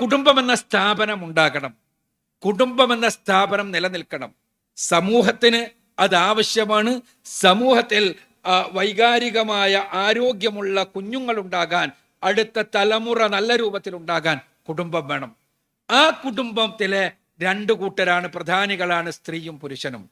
കുടുംബം എന്ന സ്ഥാപനം ഉണ്ടാകണം. കുടുംബം എന്ന സ്ഥാപനം നിലനിൽക്കണം. സമൂഹത്തിന് അത് ആവശ്യമാണ് സമൂഹത്തിൽ വൈകാരികമായ ആരോഗ്യമുള്ള കുഞ്ഞുങ്ങൾ ഉണ്ടാകാൻ അടുത്ത തലമുറ നല്ല രൂപത്തിൽ ഉണ്ടാകാൻ കുടുംബം വേണം. ആ കുടുംബത്തിലെ രണ്ടു കൂട്ടരാണ് പ്രധാനികളാണ് സ്ത്രീയും പുരുഷനും.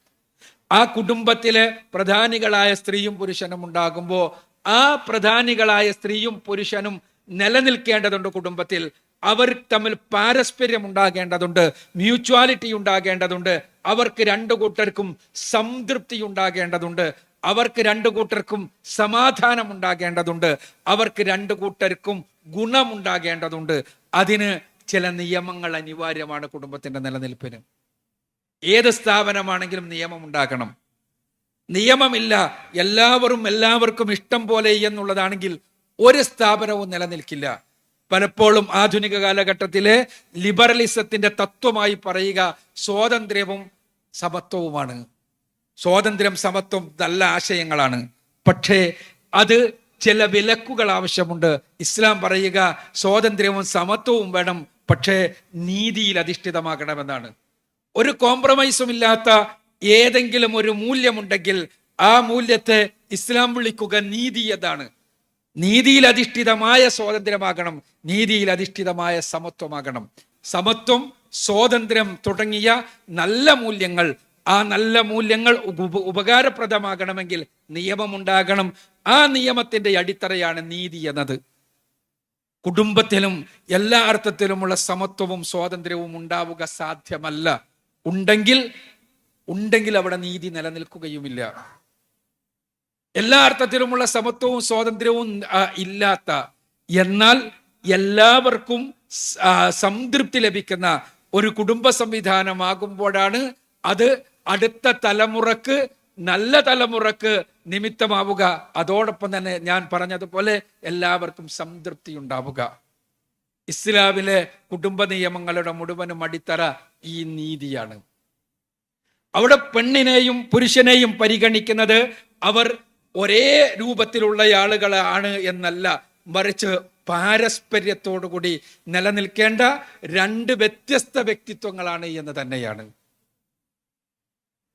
ആ കുടുംബത്തിലെ പ്രധാനികളായ സ്ത്രീയും പുരുഷനും ഉണ്ടാകുമ്പോൾ ആ പ്രധാനികളായ സ്ത്രീയും പുരുഷനും നിലനിൽക്കേണ്ടതുണ്ട് കുടുംബത്തിൽ. അവർ തമ്മിൽ പാരസ്പര്യം ഉണ്ടാകേണ്ടതുണ്ട് മ്യൂച്വാലിറ്റി ഉണ്ടാകേണ്ടതുണ്ട് അവർക്ക് രണ്ടു കൂട്ടർക്കും സംതൃപ്തി ഉണ്ടാകേണ്ടതുണ്ട് അവർക്ക് രണ്ടു കൂട്ടർക്കും സമാധാനം ഉണ്ടാകേണ്ടതുണ്ട് അവർക്ക് രണ്ടു കൂട്ടർക്കും ഗുണമുണ്ടാകേണ്ടതുണ്ട് അതിന് ചില നിയമങ്ങൾ അനിവാര്യമാണ് കുടുംബത്തിന്റെ നിലനിൽപ്പിന്. ഏത് സ്ഥാപനമാണെങ്കിലും നിയമം ഉണ്ടാക്കണം നിയമമില്ല എല്ലാവരും എല്ലാവർക്കും ഇഷ്ടം പോലെ എന്നുള്ളതാണെങ്കിൽ ഒരു സ്ഥാപനവും നിലനിൽക്കില്ല. പലപ്പോഴും ആധുനിക കാലഘട്ടത്തിലെ ലിബറലിസത്തിന്റെ തത്വമായി പറയുക സ്വാതന്ത്ര്യവും സമത്വവുമാണ്. സ്വാതന്ത്ര്യം സമത്വം നല്ല ആശയങ്ങളാണ്. പക്ഷേ അത് ചില വിലക്കുകൾ ആവശ്യമുണ്ട്. ഇസ്ലാം പറയുക സ്വാതന്ത്ര്യവും സമത്വവും വേണം പക്ഷേ നീതിയിൽ അധിഷ്ഠിതമാകണമെന്നാണ്. ഒരു കോംപ്രമൈസും ഇല്ലാത്ത ഏതെങ്കിലും ഒരു മൂല്യമുണ്ടെങ്കിൽ ആ മൂല്യത്തെ ഇസ്ലാം വിളിക്കുക നീതി എന്നാണ്. നീതിയിൽ അധിഷ്ഠിതമായ സ്വാതന്ത്ര്യമാകണം നീതിയിൽ അധിഷ്ഠിതമായ സമത്വമാകണം. സമത്വം സ്വാതന്ത്ര്യം തുടങ്ങിയ നല്ല മൂല്യങ്ങൾ ആ നല്ല മൂല്യങ്ങൾ ഉപ ഉപകാരപ്രദമാകണമെങ്കിൽ നിയമമുണ്ടാകണം. ആ നിയമത്തിന്റെ അടിത്തറയാണ് നീതി എന്നത്. കുടുംബത്തിലും എല്ലാ അർത്ഥത്തിലുമുള്ള സമത്വവും സ്വാതന്ത്ര്യവും ഉണ്ടാവുക സാധ്യമല്ല. ഉണ്ടെങ്കിൽ ഉണ്ടെങ്കിൽ അവിടെ നീതി നിലനിൽക്കുകയുമില്ല. എല്ലാ അർത്ഥത്തിലുമുള്ള സമത്വവും സ്വാതന്ത്ര്യവും ഇല്ലാത്ത. എന്നാൽ എല്ലാവർക്കും സംതൃപ്തി ലഭിക്കുന്ന ഒരു കുടുംബ സംവിധാനമാകുമ്പോഴാണ് അത് അടുത്ത തലമുറയ്ക്ക് നല്ല തലമുറയ്ക്ക് നിമിത്തമാവുക. അതോടൊപ്പം തന്നെ ഞാൻ പറഞ്ഞതുപോലെ എല്ലാവർക്കും സംതൃപ്തി ഉണ്ടാവുക. ഇസ്ലാമിലെ കുടുംബ നിയമങ്ങളുടെ മുഴുവനും അടിത്തറ ഈ നീതിയാണ്. അവിടെ പെണ്ണിനെയും പുരുഷനെയും പരിഗണിക്കുന്നത് അവർ ഒരേ രൂപത്തിലുള്ള ആളുകളാണ് എന്നല്ല മറിച്ച് പാരസ്പര്യത്തോടുകൂടി നിലനിൽക്കേണ്ട രണ്ട് വ്യത്യസ്ത വ്യക്തിത്വങ്ങളാണ് എന്ന് തന്നെയാണ്.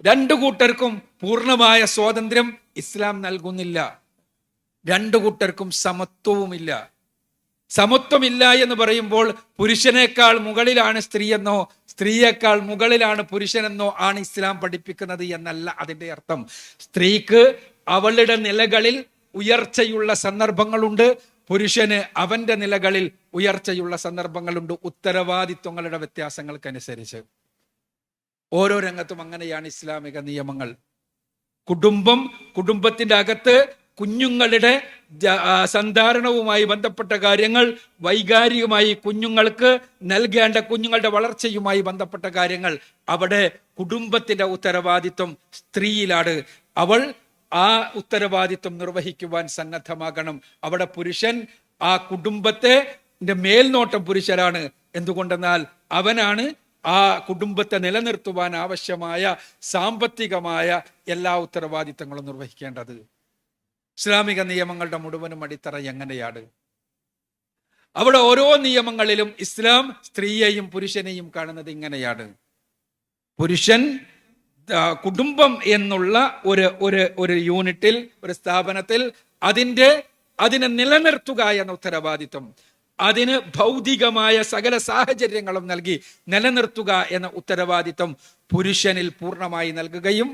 രണ്ടു കൂട്ടർക്കും പൂർണമായ സ്വാതന്ത്ര്യം ഇസ്ലാം നൽകുന്നില്ല. രണ്ടു കൂട്ടർക്കും സമത്വവുമില്ല. സമത്വമില്ല എന്ന് പറയുമ്പോൾ പുരുഷനേക്കാൾ മുകളിലാണ് സ്ത്രീയെന്നോ സ്ത്രീയേക്കാൾ മുകളിലാണ് പുരുഷനെന്നോ ആണ് ഇസ്ലാം പഠിപ്പിക്കുന്നത് എന്നല്ല അതിന്റെ അർത്ഥം. സ്ത്രീക്ക് അവളുടെ നിലകളിൽ ഉയർച്ചയുള്ള സന്ദർഭങ്ങളുണ്ട്. പുരുഷന് അവന്റെ നിലകളിൽ ഉയർച്ചയുള്ള സന്ദർഭങ്ങളുണ്ട്. ഉത്തരവാദിത്വങ്ങളുടെ വ്യത്യാസങ്ങൾക്കനുസരിച്ച്. ഓരോ രംഗത്തും അങ്ങനെയാണ് ഇസ്ലാമിക നിയമങ്ങൾ. കുടുംബം കുടുംബത്തിന്റെ അകത്ത് കുഞ്ഞുങ്ങളുടെ സന്ധാരണവുമായി ബന്ധപ്പെട്ട കാര്യങ്ങൾ വൈകാരികമായി കുഞ്ഞുങ്ങൾക്ക് നൽകേണ്ട കുഞ്ഞുങ്ങളുടെ വളർച്ചയുമായി ബന്ധപ്പെട്ട കാര്യങ്ങൾ. അവിടെ കുടുംബത്തിന്റെ ഉത്തരവാദിത്വം സ്ത്രീയിലാണ്. അവൾ ആ ഉത്തരവാദിത്വം നിർവഹിക്കുവാൻ സന്നദ്ധമാകണം. അവിടെ പുരുഷൻ ആ കുടുംബത്തെ മേൽനോട്ടം പുരുഷനാണ് എന്തുകൊണ്ടെന്നാൽ അവനാണ് ആ കുടുംബത്തെ നിലനിർത്തുവാൻ ആവശ്യമായ സാമ്പത്തികമായ എല്ലാ ഉത്തരവാദിത്തങ്ങളും നിർവഹിക്കേണ്ടത്. ഇസ്ലാമിക നിയമങ്ങളുടെ മുഴുവനും അടിത്തറ എങ്ങനെയാണ്? അവിടെ ഓരോ നിയമങ്ങളിലും ഇസ്ലാം സ്ത്രീയെയും പുരുഷനെയും കാണുന്നത് ഇങ്ങനെയാണ്. പുരുഷൻ കുടുംബം എന്നുള്ള ഒരു ഒരു ഒരു യൂണിറ്റിൽ ഒരു സ്ഥാപനത്തിൽ അതിന്റെ അതിനെ നിലനിർത്തുക എന്ന ഉത്തരവാദിത്വം. അതിന് ഭൗതികമായ സകല സാഹചര്യങ്ങളും നൽകി നിലനിർത്തുക എന്ന ഉത്തരവാദിത്വം പുരുഷനിൽ പൂർണമായി നൽകുകയും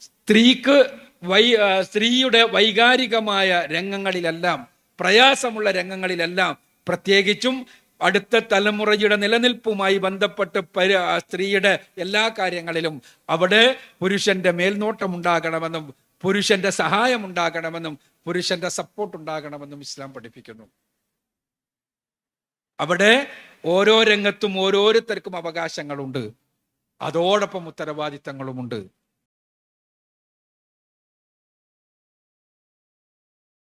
സ്ത്രീക്ക് വൈ സ്ത്രീയുടെ വൈകാരികമായ രംഗങ്ങളിലെല്ലാം പ്രയാസമുള്ള രംഗങ്ങളിലെല്ലാം പ്രത്യേകിച്ചും അടുത്ത തലമുറയുടെ നിലനിൽപ്പുമായി ബന്ധപ്പെട്ട് സ്ത്രീയുടെ എല്ലാ കാര്യങ്ങളിലും അവിടെ പുരുഷന്റെ മേൽനോട്ടം ഉണ്ടാകണമെന്നും പുരുഷന്റെ സഹായം ഉണ്ടാകണമെന്നും പുരുഷന്റെ സപ്പോർട്ട് ഉണ്ടാകണമെന്നും ഇസ്ലാം പഠിപ്പിക്കുന്നു. അവിടെ ഓരോ രംഗത്തും ഓരോരുത്തർക്കും അവകാശങ്ങളുണ്ട്. അതോടൊപ്പം ഉത്തരവാദിത്തങ്ങളുമുണ്ട്.